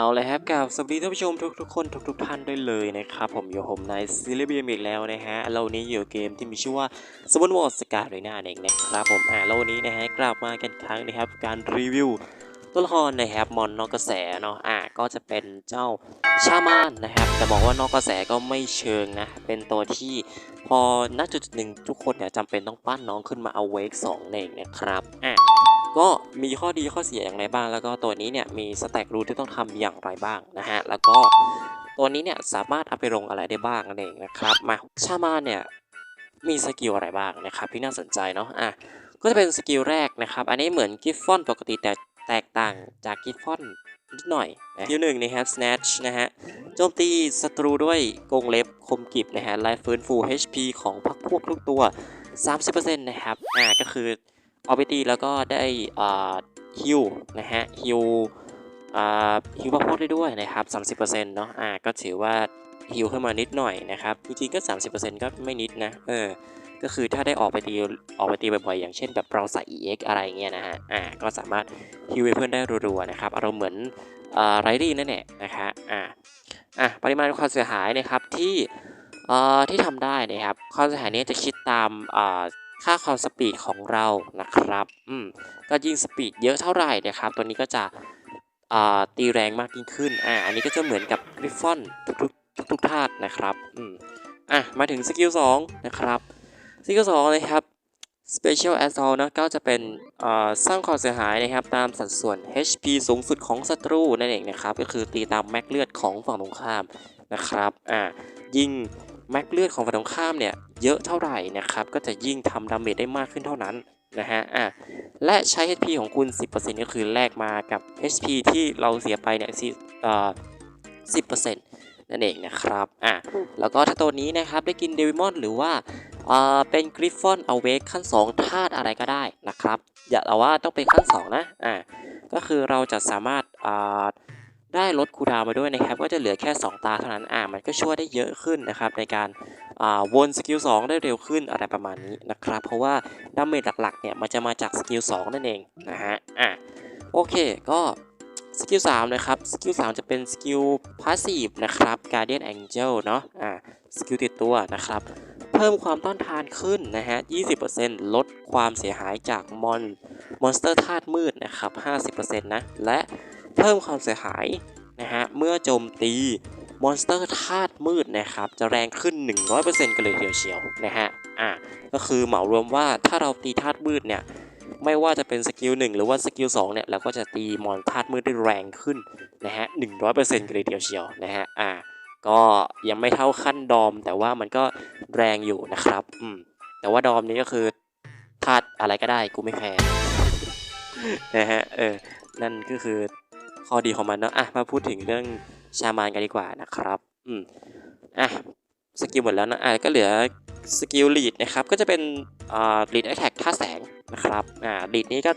เอาเลยครับกับสวัสดีท่านผู้ชมทุกๆคนทุกๆท่านด้วยเลยนะครับ ผมอยู่ผมในซิลิเบียมอีกแล้วนะฮะเรานี้อยู่เกมที่มีชื่อว่าสมอนวอร์สกาเลยหน้าเองนะครับผมอ่าแล้ววันนี้นะฮะกลับมากันครั้งนะครับการรีวิวตัวละครนะครับมอนนอกกระแสเนาะอ่าก็จะเป็นเจ้าชามานนะครับแต่บอกว่านอกกระแสก็ไม่เชิงนะเป็นตัวที่พอณจุดหนึ่งทุกคนเนี่ยจำเป็นต้องปั้นน้องขึ้นมาเอาเวกสองเองนะครับอะ ก็มีข้อดีข้อเสียอย่างไรบ้าง แล้วก็ตัวนี้เนี่ยมีสแต็กรูทที่ต้องทำอย่างไรบ้างนะฮะแล้วก็ตัวนี้เนี่ยสามารถเอาไปลงอะไรได้บ้างนั่นเองนะครับมาชามาเนี่ยมีสกิลอะไรบ้างนะครับที่น่าสนใจเนาะอะก็จะเป็นสกิลแรกนะครับ อันนี้เหมือนกิฟฟอนปกติแต่แตกต่างจากกิฟฟอนนิดหน่อยนะสกิลหนึ่งนะครับ snatch นะฮะ โจมตีศัตรูด้วยกงเล็บคมกิบนะฮะไลฟ์ฟื้นฟู HP ของพรรคพวกทุกตัว 30%นะครับ อ่า ก็คือ ออไปตีแล้วก็ได้ฮิวนะฮะฮิวฮิวพระพดได้ด้วยนะครับ 30%เนาะอ่าก็ถือว่าฮิวขึ้นมานิดหน่อยนะครับ จริงๆก็ 30%ก็ไม่นิดนะเออก็คือถ้าได้ออกไปตีออกไปตีบ่อยๆอย่างเช่นแบบเราใส่ EX อะไรเงี้ยนะฮะอ่าก็สามารถฮิวเพื่อนได้รัวๆนะครับอารมณ์เหมือนไรดี้นั่นแหละนะคะอ่าอะปริมาณความเสียหายนะครับที่เอ่อที่ทำได้นะครับความเสียหายนี้จะคิดตามอ่า ค่าความสปีดของเรานะครับอืมก็ยิ่งสปีดเยอะเท่าไหร่นะครับ ตัวนี้ก็จะอ่าตีแรงมากยิ่งขึ้นอ่าอันนี้ก็จะเหมือนกับกริฟฟอนทุกๆทุกๆธาตุนะครับอืมอะมาถึงสกิล2นะครับสกิล2เลยครับ Special Assault นะก็จะเป็นอ่าสร้างความเสียหายนะครับตามสัดส่วน HP สูงสุดของศัตรูนั่นเองนะครับ ก็คือตีตามแม็กเลือดของฝั่งตรงข้ามนะครับอ่ายิ่ง แม็กเลือดของฝั่งตรงข้ามเนี่ยเยอะเท่าไหร่นะครับก็จะยิ่งทำดาเมจได้มากขึ้นเท่านั้นนะฮะอะและใช้ HP ของคุณ 10%ก็คือแลกมากับ HP ที่เราเสียไปเนี่ยสิเอ่อ10%นั่นเองนะครับอะแล้วก็ถ้าตัวนี้นะครับได้กินเดวิมอนหรือว่าเอ่อเป็นกริฟฟอนเอาเวกขั้น 2 ธาตุอะไรก็ได้นะครับ อย่าแต่ว่าต้องเป็นขั้น 2 นะอะก็คือเราจะสามารถอ่า ได้ลดคูดาวมาด้วยนะครับ ก็จะเหลือแค่ 2 ตาเท่านั้นอ่ามันก็ช่วยได้เยอะขึ้นนะครับในการวนสกิล2ได้เร็วขึ้นอะไรประมาณนี้นะครับ เพราะว่าดาเมจหลักๆเนี่ยมันจะมาจากสกิล2นั่นเองนะฮะอะโอเคก็สกิล3นะครับสกิล3จะเป็นสกิลพาสซีฟนะครับ Guardian Angel เนาะอ่าสกิลติดตัวนะครับ เพิ่มความต้านทานขึ้นนะฮะ 20%ลดความเสียหายจากมอนมอนสเตอร์ธาตุมืดนะครับ 50%นะ และ เพิ่มความเสียหายนะฮะเมื่อโจมตีมอนสเตอร์ธาตุมืดนะครับจะแรงขึ้น 100%กันเลยเดียวเชียวนะฮะอะก็คือเหมารวมว่าถ้าเราตีธาตุมืดเนี่ยไม่ว่าจะเป็นสกิล1หรือว่าสกิล2เนี่ยเราก็จะตีมอนธาตุมืดได้แรงขึ้นนะฮะ100%กันเลยเดียวเชียวนะฮะอะก็ยังไม่เท่าขั้นดอม แต่ว่ามันก็แรงอยู่นะครับอืมแต่ว่าดอมนี้ก็คือธาตุอะไรก็ได้กูไม่แคร์นะฮะเออนั่นก็คือ ข้อดีของมันเนาะอะมาพูดถึงเรื่องชามานกันดีกว่านะครับอืมอะสกิลหมดแล้วนะอะก็เหลือสกิลลีดนะครับก็จะเป็นอ่าลีดแอคแท็กท่าแสงนะครับอ่าลีดนี้ก็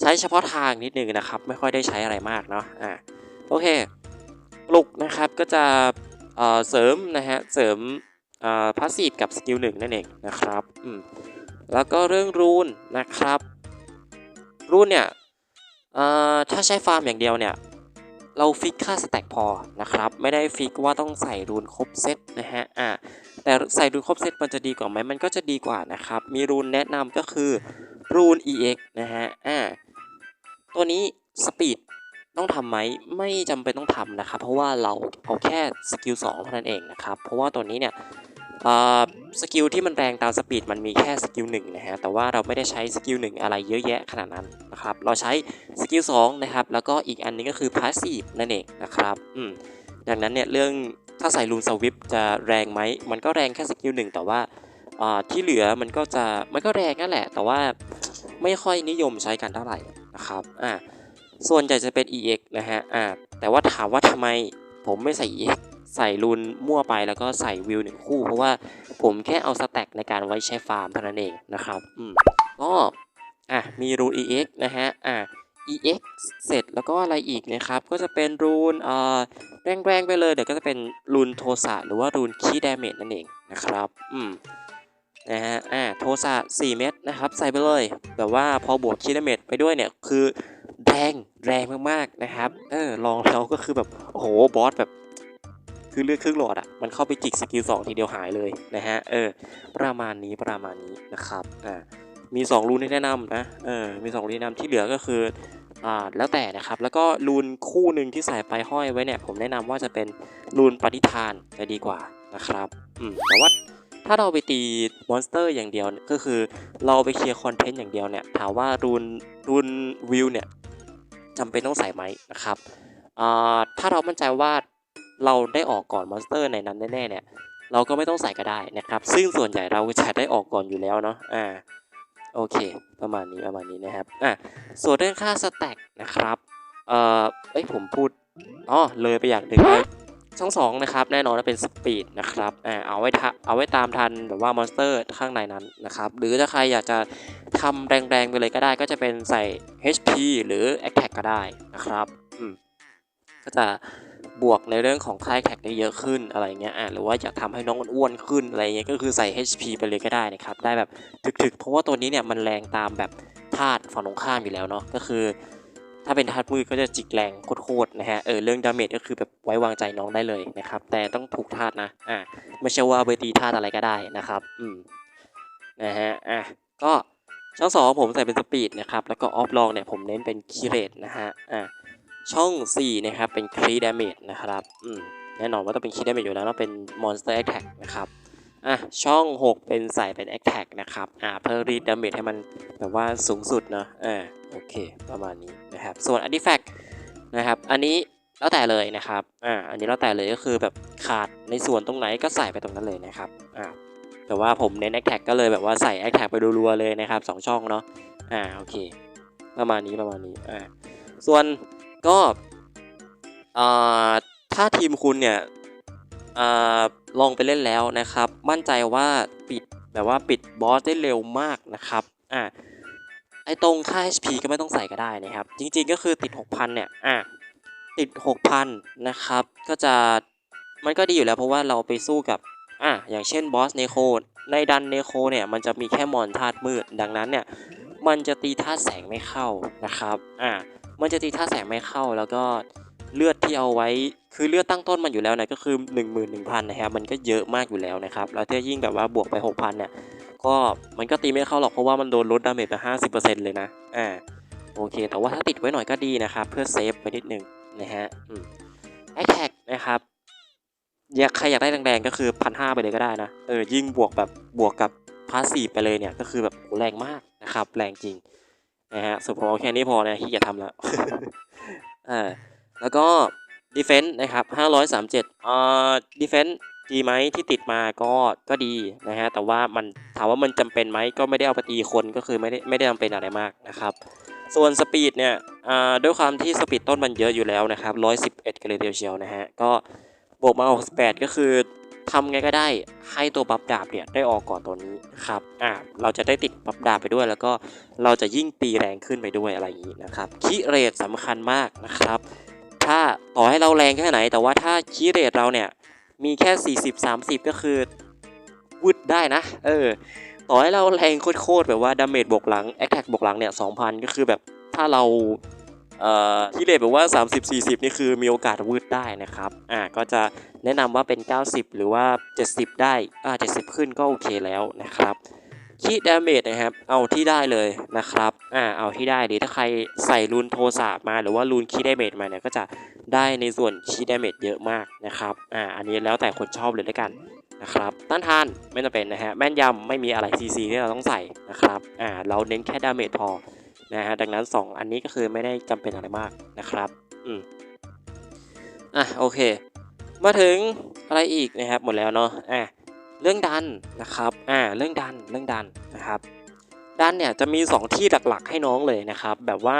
ใช้เฉพาะทางนิดนึงนะครับ ไม่ค่อยได้ใช้อะไรมากเนาะอ่าโอเคปลุกนะครับก็จะเอ่อเสริมนะฮะเสริมอ่าพาสซีฟกับสกิลหนึ่งนั่นเองนะครับอืมแล้วก็เรื่องรูนนะครับ รูนเนี่ย เอ่อถ้าใช้ฟาร์มอย่างเดียวเนี่ย เราฟิกค่าสแต็กพอนะครับ ไม่ได้ฟิกว่าต้องใส่รูนครบเซตนะฮะอ่าแต่ใส่รูนครบเซตมันจะดีกว่าไหมมันก็จะดีกว่านะครับ มีรูนแนะนำก็คือรูน EX นะฮะอ่าตัวนี้สปีดต้องทำไหมไม่จำเป็นต้องทำนะครับ เพราะว่าเราเอาแค่สกิล2เท่านั้นเองนะครับ เพราะว่าตัวนี้เนี่ย สกิลที่มันแรงตามสปีดมันมีแค่สกิลหนึ่งนะฮะแต่ว่าเราไม่ได้ใช้สกิลหนึ่งอะไรเยอะแยะขนาดนั้นนะครับเราใช้สกิลสองนะครับแล้วก็อีกอันนึงก็คือพาสซีฟนั่นเองนะครับอืมดังนั้นเนี่ยเรื่องถ้าใส่ลูนสวิปจะแรงไหมมันก็แรงแค่สกิลหนึ่งแต่ว่าที่เหลือมันก็จะมันก็แรงนั่นแหละ แต่ว่าไม่ค่อยนิยมใช้กันเท่าไหร่นะครับอ่าส่วนใหญ่จะเป็น EX นะฮะอ่าแต่ว่าถามว่าทำไมผมไม่ใส่ EX ใส่รูนมั่วไปแล้วก็ใส่วิวหนึ่งคู่ เพราะว่าผมแค่เอาสแต็กในการไว้ใช้ฟาร์มเท่านั้นเองนะครับอืมก็อะมีรูน EX นะฮะอะ EX เสร็จแล้วก็อะไรอีกนะครับ ก็จะเป็นรูนเอ่อแรงๆไปเลยเดี๋ยวก็จะเป็นรูนโทสะหรือว่ารูนคีดาเมจนั่นเองนะครับอืมนะฮะอะโทสะ4เม็ดนะครับ ใส่ไปเลยแบบว่าพอบวกคีดาเมจไปด้วยเนี่ยคือแรงแรงมากๆนะครับเออลองแล้วก็คือแบบโอ้โหบอสแบบ คือเลือดครึ่งหลอดอะมันเข้าไปจิกสกิลสองทีเดียวหายเลยนะฮะเออประมาณนี้ประมาณนี้นะครับอ่ามี 2 รูนที่แนะนำนะเออมี2รูนที่แนะนำที่เหลือก็คืออ่าแล้วแต่นะครับแล้วก็รูนคู่หนึ่งที่ใส่ไปห้อยไว้เนี่ยผมแนะนำว่าจะเป็นรูนปฏิทานจะดีกว่านะครับอืมแต่ว่าถ้าเราไปตีมอนสเตอร์อย่างเดียวนี่ก็คือเราไปเคลียร์คอนเทนต์อย่างเดียวเนี่ยถามว่ารูนรูนวิวเนี่ยจำเป็นต้องใส่ไหมนะครับอ่าถ้าเรามั่นใจว่า เราได้ออกก่อนมอนสเตอร์ในนั้นแน่ๆเนี่ยเราก็ไม่ต้องใส่ก็ได้นะครับ ซึ่งส่วนใหญ่เราจะได้ออกก่อนอยู่แล้วเนาะอ่าโอเค ประมาณนี้ประมาณนี้นะครับอะส่วนเรื่องค่าสแต็กนะครับเอ่อเอ้ยผมพูดอ๋อเลยไปอย่างหนึ่งช่องสองนะครับแน่นอนว่าเป็นสปีดนะครับอ่าเอาไว้ทเอาไว้ตามทันแบบว่ามอนสเตอร์ข้างในนั้นนะครับ หรือถ้าใครอยากจะทำแรงๆไปเลยก็ได้ ก็จะเป็นใส่ HP หรือ Attack ก็ได้นะครับอืมก็จะ บวกในเรื่องของค่ายแท็กได้เยอะขึ้นอะไรเงี้ยอะหรือว่าอยากทำให้น้องอ้วนขึ้นอะไรเงี้ยก็คือใส่ HP ไปเลยก็ได้นะครับ ได้แบบถึกๆ เพราะว่าตัวนี้เนี่ยมันแรงตามแบบธาตุฝั่งตรงข้ามอยู่แล้วเนาะก็คือ ถ้าเป็นธาตุมืดก็จะจิกแรงโคตรๆนะฮะเออเรื่องดาเมจก็คือแบบไว้วางใจน้องได้เลยนะครับ แต่ต้องถูกธาตุนะอะไม่ใช่ว่าไปตีธาตุอะไรก็ได้นะครับอืมนะฮะอะก็ช่องสองผมใส่เป็นสปีดนะครับแล้วก็ออฟลองเนี่ยผมเน้นเป็นคีเรตนะฮะอะ ช่อง 4 นะครับ เป็นครีด a m a g e นะครับอืมแน่นอนว่าต้องเป็นครีด a m a g e อยู่แล้วเนอะเป็น Monster Attack นะครับอะช่อง 6 เป็นใส่เป็น Attack นะครับอ่าเพื่อรีด damage ให้มันแบบว่าสูงสุดเนอะอ่าโอเค ประมาณนี้นะครับ ส่วน Artifact นะครับอันนี้แล้วแต่เลยนะครับอ่าอันนี้แล้วแต่เลยก็คือแบบขาดในส่วนตรงไหนก็ใส่ไปตรงนั้นเลยนะครับอ่าแต่ว่าผมเน้น Attack ก็เลยแบบว่าใส่ Attack ไปรัวๆเลยนะครับสองช่องเนาะอ่าโอเค ประมาณนี้ประมาณนี้อ่าส่วน ก็ถ้าทีมคุณเนี่ยอลองไปเล่นแล้วนะครับ มั่นใจว่าปิดแบบว่าปิดบอสได้เร็วมากนะครับอ่าไอตรงค่า HP ก็ไม่ต้องใส่ก็ได้นะครับ จริงๆก็คือติด 6,000 เนี่ยอ่าติด 6,000 นะครับ ก็จะมันก็ดีอยู่แล้วเพราะว่าเราไปสู้กับอ่าอย่างเช่นบอสเนโคในดันเนโคเนี่ยมันจะมีแค่มอนธาตุมืด ดังนั้นเนี่ยมันจะตีธาตุแสงไม่เข้านะครับอ่า มันจะตีท่าแสงไม่เข้าแล้วก็เลือดที่เอาไว้คือเลือดตั้งต้นมันอยู่แล้วนะก็คือ 1 1 0 0 0นะครับมันก็เยอะมากอยู่แล้วนะครับแล้วถ้ายิ่งแบบว่าบวกไป 6,000เนี่ยก็มันก็ตีไม่เข้าหรอกเพราะว่ามันโดนลดดาเมจไป50%เลยนะอ่าโอเค แต่ว่าถ้าติดไว้หน่อยก็ดีนะครับ เพื่อเซฟไปนิดนึงนะฮะแอคแท็กนะครับอยากใครอยากได้แรงๆก็คือพันห้าไปเลยก็ได้นะเออยิ่งบวกแบบบวกกับพาสซีไปเลยเนี่ยก็คือแบบแรงมากนะครับแรงจริง นะฮะสุดพอแค่นี้พอนะที่จะทำแล้วอ่าแล้วก็ defense นะครับ537อ่า defense ดีไหมที่ติดมาก็ก็ดีนะฮะแต่ว่ามันถามว่ามันจำเป็นไหมก็ไม่ได้เอาไปตีคนก็คือไม่ได้ไม่ได้จำเป็นอะไรมากนะครับ ส่วนสปีดเนี่ยอ่าด้วยความที่สปีดต้นมันเยอะอยู่แล้วนะครับ111กันเลยเชียวนะฮะก็บวกมา68ก็คือ ทำไงก็ได้ให้ตัวบัฟดาบเนี่ยได้ออกก่อนตัวนี้ครับอ่าเราจะได้ติดบัฟดาบไปด้วย แล้วก็เราจะยิ่งตีแรงขึ้นไปด้วยอะไรอย่างนี้นะครับคีเรทสำคัญมากนะครับ ถ้าต่อให้เราแรงแค่ไหน แต่ว่าถ้าคีเรทเราเนี่ยมีแค่ 40 30 ก็คือวืดได้นะ เออ ต่อให้เราแรงโคตรแบบว่าดาเมจบวกหลังแอคแท็กบวกหลังเนี่ย2,000 ก็คือแบบถ้าเรา ที่เลทแบบว่า 30 40 นี่คือมีโอกาสวืดได้นะครับอ่าก็จะแนะนำว่าเป็น 90 หรือว่า 70 ได้อ่า70 ขึ้นก็โอเคแล้วนะครับคีดาเมจนะครับ เอาที่ได้เลยนะครับ อ่า เอาที่ได้ดีถ้าใครใส่รูนโทสะมาหรือว่ารูนคีดาเมจมาเนี่ยก็จะได้ในส่วนคีดาเมจเยอะมากนะครับ อ่า อันนี้แล้วแต่คนชอบเลยด้วยกันนะครับ ต้านทานไม่จำเป็นนะฮะ แม่นยำไม่มีอะไรซีซีที่เราต้องใส่นะครับ อ่า เราเน้นแค่ดาเมจพอ นะฮะดังนั้น 2 อันนี้ก็คือไม่ได้จำเป็นอะไรมากนะครับอืมอะโอเค มาถึงอะไรอีกนะครับหมดแล้วเนาะอะเรื่องดันนะครับอ่าเรื่องดันเรื่องดันนะครับ ดันเนี่ยจะมี 2 ที่หลักๆให้น้องเลยนะครับ แบบว่า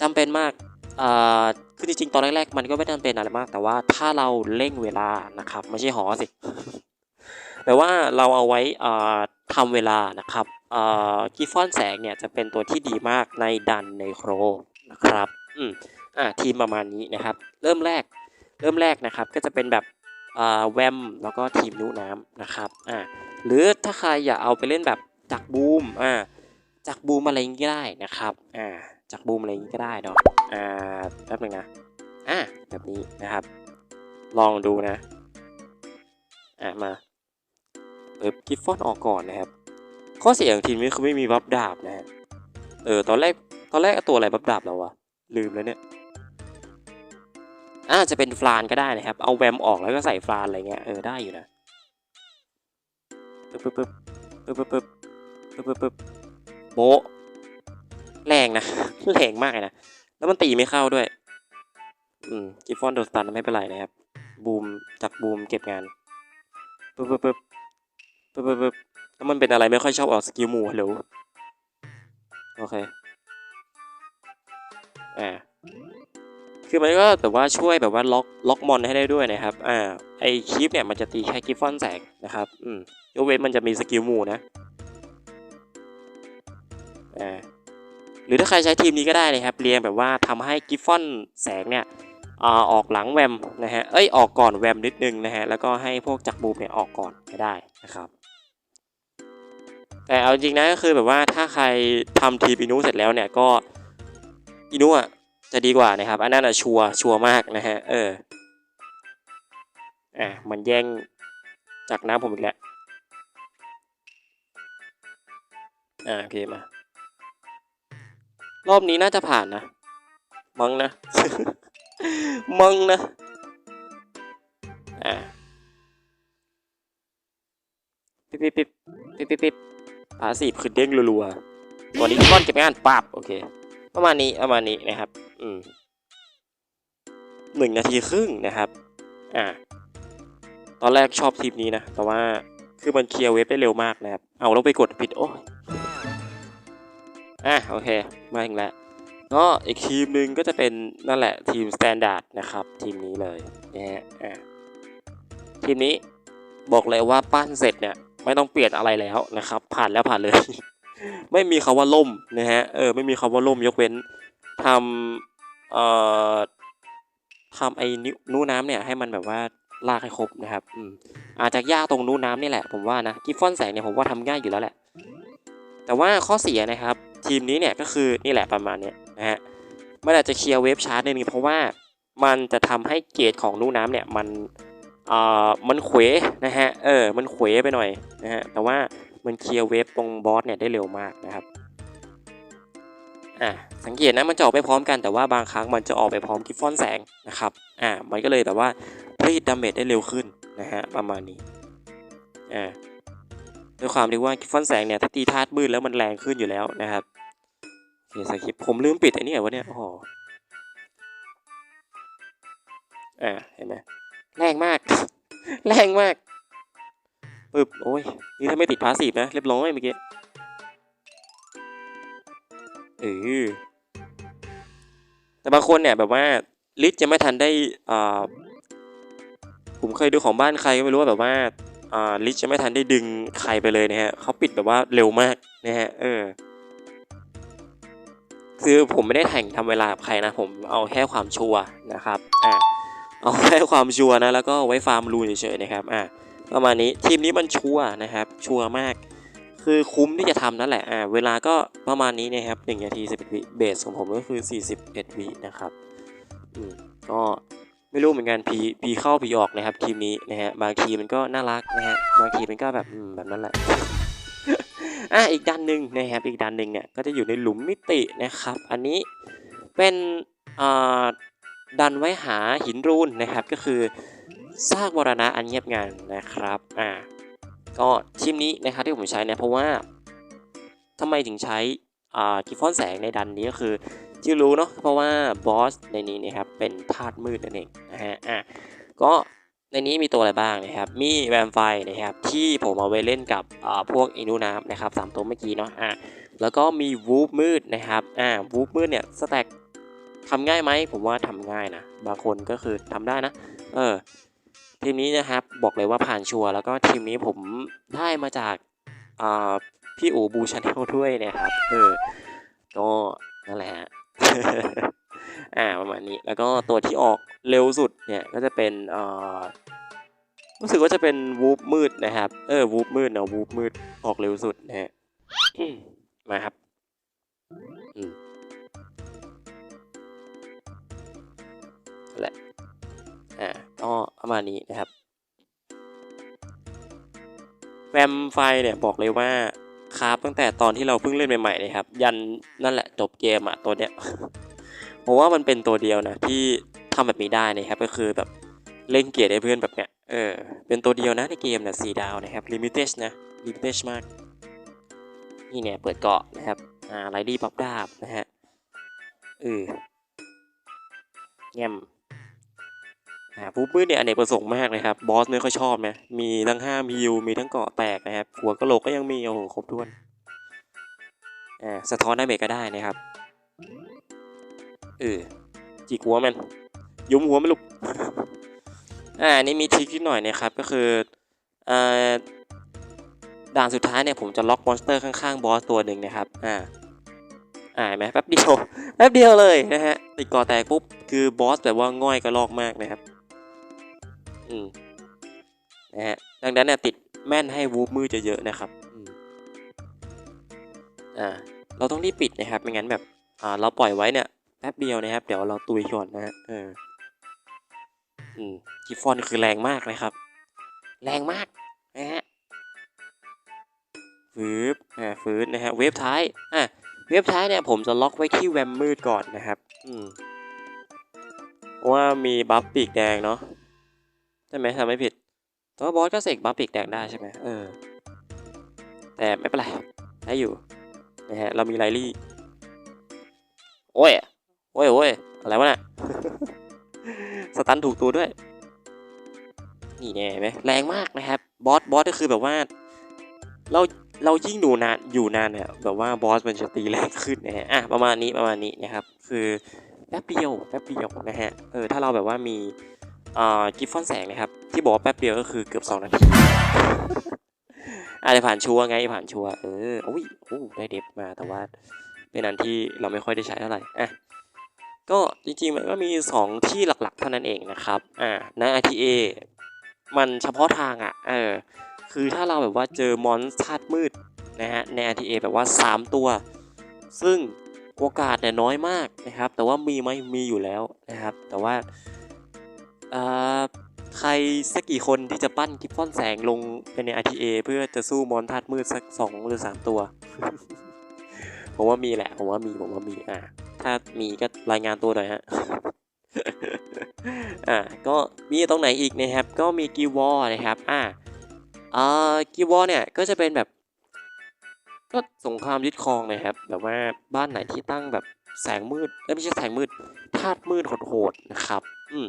จำเป็นมากอ่าคือจริงๆตอนแรกๆมันก็ไม่จำเป็นอะไรมาก แต่ว่าถ้าเราเร่งเวลานะครับไม่ใช่หอสิแต่ว่าเราเอาไว้อ่าทำเวลานะครับ กิฟฟอนแสงเนี่ยจะเป็นตัวที่ดีมากในดันในโครนะครับอืมอ่าทีมประมาณนี้นะครับ เริ่มแรกเริ่มแรกนะครับก็จะเป็นแบบแวมแล้วก็ทีมนุน้ำนะครับอ่าหรือถ้าใครอยากเอาไปเล่นแบบจักบูมอ่าจักบูมอะไรอย่างงี้ได้นะครับอ่าจากบูมอะไรอย่างงี้ก็ได้เนาะอ่าแป๊บหนึงนะอะแบบนี้นะครับ ลองดูนะอะมาเปิดกิฟฟอนออกก่อนนะครับ ข้อเสียของทีมนี้คือไม่มีบัฟดาบนะฮะเออตอนแรกตอนแรกตัวอะไรบัฟดาบเราวะลืมแล้วเนี่ยอ่าจะเป็นฟลานก็ได้นะครับ เอาแวมออกแล้วก็ใส่ฟลานอะไรเงี้ยเออได้อยู่นะปึ๊บปึ๊บปึ๊บปึ๊บปึ๊บปึ๊บปึ๊บปึ๊บโบแรงนะแรงมากเลยนะแล้วมันตีไม่เข้าด้วย อืมกิฟฟอนโดนสตันไม่เป็นไรนะครับ บูมจากบูมเก็บงานปึ๊บปึ๊บปึ๊บปึ๊บปึ๊บ ปึ๊บแล้วมันเป็นอะไรไม่ค่อยชอบออกสกิลหมู่ฮัลโหลโอเคอ่าคือมันก็แต่ว่าช่วยแบบว่าล็อกล็อกมอนให้ได้ด้วยนะครับ อ่า ไอคลิปเนี่ยมันจะตีแค่กิฟฟอนแสงนะครับ อืมยกเว้นมันจะมีสกิลหมู่นะ อ่า หรือถ้าใครใช้ทีมนี้ก็ได้นะครับ เรียงแบบว่าทำให้กิฟฟอนแสงเนี่ยอ่าออกหลังแวมนะฮะ เอ้ย ออกก่อนแวมนิดนึงนะฮะ แล้วก็ให้พวกจักรบูมเนี่ยออกก่อนก็ได้นะครับ แต่เอาจริงนะก็คือแบบว่าถ้าใครทำทีมอินุเสร็จแล้วเนี่ยก็อินุอะจะดีกว่านะครับ อันนั้นอะชัวร์ชัวร์มากนะฮะ เอออะมันแย่งจากน้ำผมอีกแล้วอ่าโอเคมารอบนี้น่าจะผ่านนะมังนะมึงนะอ่าปิ๊บปิ๊บปิ๊บปิ๊บปิ๊บปิ๊บ พาสีคือเด้งรัวๆวันนี้ก้อนเก็บงานปับโอเค ประมาณนี้ประมาณนี้นะครับ อืมหนึ่งนาทีครึ่งนะครับ อ่า ตอนแรกชอบทีมนี้นะ แต่ว่าคือมันเคลียร์เวฟได้เร็วมากนะครับ เอาแล้วไปกดผิดโอ้ยอะโอเค มาถึงแล้วก็อีกทีมหนึ่งก็จะเป็นนั่นแหละทีมสแตนดาร์ดนะครับ ทีมนี้เลยนะฮะอ่าทีมนี้บอกเลยว่าปั้นเสร็จเนี่ย ไม่ต้องเปลี่ยนอะไรแล้วนะครับ ผ่านแล้วผ่านเลย ไม่มีคาว่าล่มนะฮะเออไม่มีคาว่าล่มยกเว้นทำเอ่อทำไอ้นิ้วนู้น้ำเนี่ยให้มันแบบว่าลากให้ครบนะครับอืมอาจจะยากตรงนู้น้ำนี่แหละผมว่านะกิฟฟอนแสงเนี่ยผมว่าทำง่ายอยู่แล้วแหละ แต่ว่าข้อเสียนะครับ ทีมนี้เนี่ยก็คือนี่แหละประมาณเนี้ยนะฮะมันอาจจะเคลียร์เวฟชาร์จนิดนึงเพราะว่ามันจะทำให้เกรดของนู้น้ำเนี่ยมัน อ่อมันเขวนะฮะเออมันเขวไปหน่อยนะฮะแต่ว่ามันเคลียร์เวฟตรงบอสเนี่ยได้เร็วมากนะครับอะสังเกตนะมันจะออกไปพร้อมกันแต่ว่าบางครั้งมันจะออกไปพร้อมกิฟฟอนแสงนะครับอ่ามันก็เลยแบบว่าผลิตดาเมจได้เร็วขึ้นนะฮะประมาณนี้อ่าด้วยความที่ว่ากิฟฟอนแสงเนี่ยถ้าตีธาตุมืดแล้วมันแรงขึ้นอยู่แล้วนะครับโอเคสคริปผมลืมปิดไอ้นี่เหรอวะเนี่ยอ้โหอ่าเห็นไหม แรงมาก แรงมากปึ๊บโอ้ย นี่ถ้าไม่ติดพาสีฟนะ เรียบร้อยเมื่อกี้เออแต่บางคนเนี่ยแบบว่าลิสจะไม่ทันได้อ่าผมเคยดูของบ้านใครก็ไม่รู้ว่าแบบว่าอ่าลิชจะไม่ทันได้ดึงใครไปเลยนะฮะเขาปิดแบบว่าเร็วมากนะฮะเออคือผมไม่ได้แข่งทำเวลากับใครนะ ผมเอาแค่ความชัวร์นะครับอ่า เอาแค่ความชัวนะแล้วก็ไว้ฟาร์มรูนเฉยๆนะครับอ่าประมาณนี้ทีมนี้มันชัวนะครับ ชัวมาก คือคุ้มที่จะทำนั่นแหละอ่าเวลาก็ประมาณนี้นะครับ1นาที11วิเบสของผมก็คือ 41วินะครับอืมก็ไม่รู้เหมือนกันพีพีเข้าพีออกนะครับ ทีมนี้นะฮะบางทีมันก็น่ารักนะฮะบางทีมันก็แบบอืมแบบนั้นแหละอะอีกด้านหนึ่งนะครับอีกด้านหนึ่งเนี่ยก็จะอยู่ในหลุมมิตินะครับ อันนี้เป็นอ่า ดันไว้หาหินรูนนะครับ ก็คือซากมรณะอันเงียบงันนะครับอ่าก็ทีมนี้นะครับที่ผมใช้เนี่ยเพราะว่าทำไมถึงใช้อ่ากิฟฟอนแสงในดันนี้ก็คือที่รู้เนาะเพราะว่าบอสในนี้นะครับเป็นธาตุมืดนั่นเองนะฮะอะก็ในนี้มีตัวอะไรบ้างนะครับ มีแวมไฟนะครับที่ผมเอาไว้เล่นกับอ่าพวกอินูน้ำนะครับสามตัวเมื่อกี้เนาะอะแล้วก็มีวูฟมืดนะครับอ่าวูฟมืดเนี่ยสแต็ก ทำง่ายไหมผมว่าทำง่ายนะบางคนก็คือทำได้นะ เออทีมนี้นะครับบอกเลยว่าผ่านชัวร์แล้วก็ทีมนี้ผมได้มาจากอ่าพี่อูบูชาแนลด้วยนะครับเออก็นั่นแหละฮะอ่าประมาณนี้แล้วก็ตัวที่ออกเร็วสุดเนี่ยก็จะเป็นเอ่อรู้สึกว่าจะเป็นวูฟมืดนะครับเออวูฟมืดเนาะวูฟมืดออกเร็วสุดนะฮะอืมมาครับอืม แหละ อ่าก็ประมาณนี้นะครับ แวมไฟเนี่ยบอกเลยว่าคราฟตั้งแต่ตอนที่เราเพิ่งเล่นใหม่ๆเลยครับ ยันนั่นแหละจบเกมอะตัวเนี้ยผมว่ามันเป็นตัวเดียวนะที่ทำแบบนี้ได้นะครับก็คือแบบเล่นเกียรติให้เพื่อนแบบเนี้ยเออเป็นตัวเดียวนะในเกมนี่ยสีดาวนะครับลิมิเต็ดนะลิมิเต็ดมาก นี่เนี่ยเปิดเกาะนะครับอ่าไรดี้ปับดาบนะฮะเออแง่ม อ่าปุ๊บมืดเนี่ยอเนกประสงค์มากเลยครับ บอสไม่ค่อยชอบนะ มีทั้งห้ามฮิวมีทั้งเกาะแตกนะครับ หัวกะโหลกก็ยังมี โอ้โห ครบถ้วน อ่า สะท้อนได้เมก็ได้นะครับ เออ จีกหัวมัน ยุ้มหัวมันลุกอ่าอันนี่มีทริคนิดหน่อยนะครับ ก็คือ อ่า ด่านสุดท้ายเนี่ยผมจะล็อกมอนสเตอร์ข้างๆ บอสตัวหนึ่งนะครับ อ่าอ่านไหมแป๊บเดียวแป๊บเดียวเลยนะฮะติดกอแตกปุ๊บ คือบอสแบบว่าง่อยกระลอกมากนะครับ อืมนะฮะดังนั้นเนี่ยติดแม่นให้วูฟมือจะเยอะนะครับอืมอ่าเราต้องรีบปิดนะครับไม่งั้นแบบอ่าเราปล่อยไว้เนี่ยแป๊บเดียวนะครับ เดี๋ยวเราตุยก่อนนะฮะเอออืมกิฟฟอนคือแรงมากนะครับ แรงมากนะฮะฟืบอ่าฟืบนะฮะเวฟท้ายอะเวฟท้ายเนี่ยผมจะล็อกไว้ที่แวมมืดก่อนนะครับ อืมว่ามีบัฟปีกแดงเนาะ ใช่ไหมทำไม่ผิดแตัวาบอสก็เสกบัฟปีกแดงได้ใช่ไหมเออ แต่ไม่เป็นไรได้อยู่นะฮะเรามีไลลี่โอ้ยโอ้ยโอ้ยอะไรวะน่ะสตันถูกตัวด้วย นี่แน่ไหมแรงมากนะครับบอสบอสก็คือแบบว่า เราเรายิ่งดูนานอยู่นานเนี่ยแบบว่าบอสมันจะตีแรงขึ้นนะฮะอะประมาณนี้ประมาณนี้นะครับ คือแป๊บเดียวแป๊บเดียวนะฮะเออถ้าเราแบบว่ามี กิฟฟอนแสงนะครับ ที่บอกว่าแป๊บเดียวก็คือเกือบ2นาทีอาจจผ่านชัวไงผ่านชัวเอออุ้ยโอ้ได้เดฟมาแต่ว่าเป็นอันที่เราไม่ค่อยได้ใช้เท่าไหร่อะก็จริงๆมันก็มี 2 ที่หลักๆเท่านั้นเองนะครับอ่าใน RTA มันเฉพาะทางอะเออคือถ้าเราแบบว่าเจอมอนธาตุมืดนะฮะใน RTA แบบว่า 3 ตัว ซึ่งโอกาสเนี่ยน้อยมากนะครับ แต่ว่ามีไหมมีอยู่แล้วนะครับ แต่ว่า ใครสักกี่คนที่จะปั้นกิฟฟอนแสงลงไปใน RTA เพื่อจะสู้มอนธาตุมืดสัก 2 หรือ 3 ตัว ผมว่ามีแหละ ผมว่ามี ผมว่ามี อ่า ถ้ามีก็รายงานตัวหน่อยฮะ อ่า ก็มีตรงไหนอีกนะครับ ก็มีกีวอนะครับ อ่าอ่ากีวอเนี่ย ก็จะเป็นแบบ ก็สงครามยึดครองนะครับ แบบว่าบ้านไหนที่ตั้งแบบแสงมืดเอ้ไม่ใช่แสงมืด ธาตุมืดโหดๆนะครับ อืม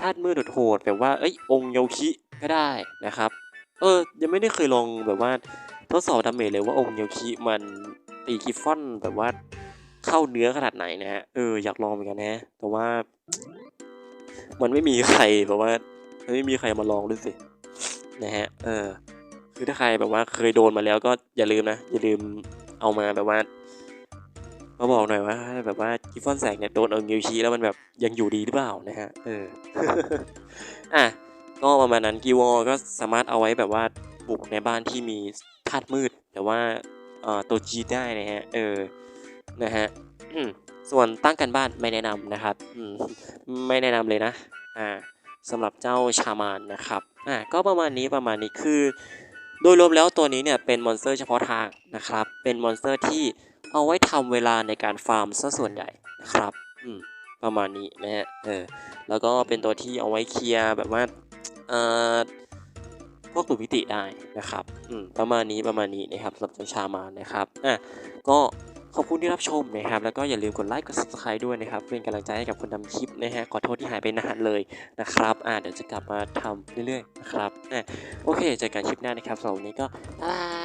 ธาตุมืดโหดแบบว่าเอ้ยองค์โยคิก็ได้นะครับ เออยังไม่ได้เคยลองแบบว่าทดสอบดาเมจเลยว่าองค์โยคิมันตีกิฟฟอนแบบว่าเข้าเนื้อขนาดไหนนะฮะเอออยากลองเหมือนกันนะแต่ว่า มันไม่มีใครแบบว่าไม่มีใครมาลองด้วยสินะฮะเออคือถ้าใครแบบว่าเคยโดนมาแล้วก็อย่าลืมนะ อย่าลืมเอามาแบบว่า มาบอกหน่อยว่าแบบว่ากิฟฟอนแสงเนี่ยโดนเอางิวชีแล้วมันแบบยังอยู่ดีหรือเปล่านะฮะเอออะก็ประมาณนั้นกิวอก็สามารถเอาไว้แบบว่าบุกในบ้านที่มีธาตุมืด แต่ว่าเอ่อตัวจีได้นะฮะเออนะฮะส่วนตั้งกันบ้านไม่แนะนำนะครับไม่แนะนำเลยนะอ่าสำหรับเจ้าชามานนะครับอ่าก็ประมาณนี้ประมาณนี้คือ โดยรวมแล้วตัวนี้เนี่ยเป็นมอนสเตอร์เฉพาะทางนะครับ เป็นมอนสเตอร์ที่ เอาไว้ทำเวลาในการฟาร์มซะส่วนใหญ่นะครับอืมประมาณนี้นะฮะเออแล้วก็เป็นตัวที่เอาไว้เคลียร์แบบว่าเอ่อพวกตุมิติได้นะครับอืมประมาณนี้ประมาณนี้นะครับสำหรับเจ้าชามานะครับอะก็ขอบคุณที่รับชมนะครับ แล้วก็อย่าลืมกดไลค์กด subscribe ด้วยนะครับ เป็นกำลังใจให้กับคนทำคลิปนะฮะขอโทษที่หายไปนานเลยนะครับอ่าเดี๋ยวจะกลับมาทำเรื่อยๆนะครับอะโอเคเจอกันคลิปหน้านะครับสำหรับวันนี้ก็บ๊ายบาย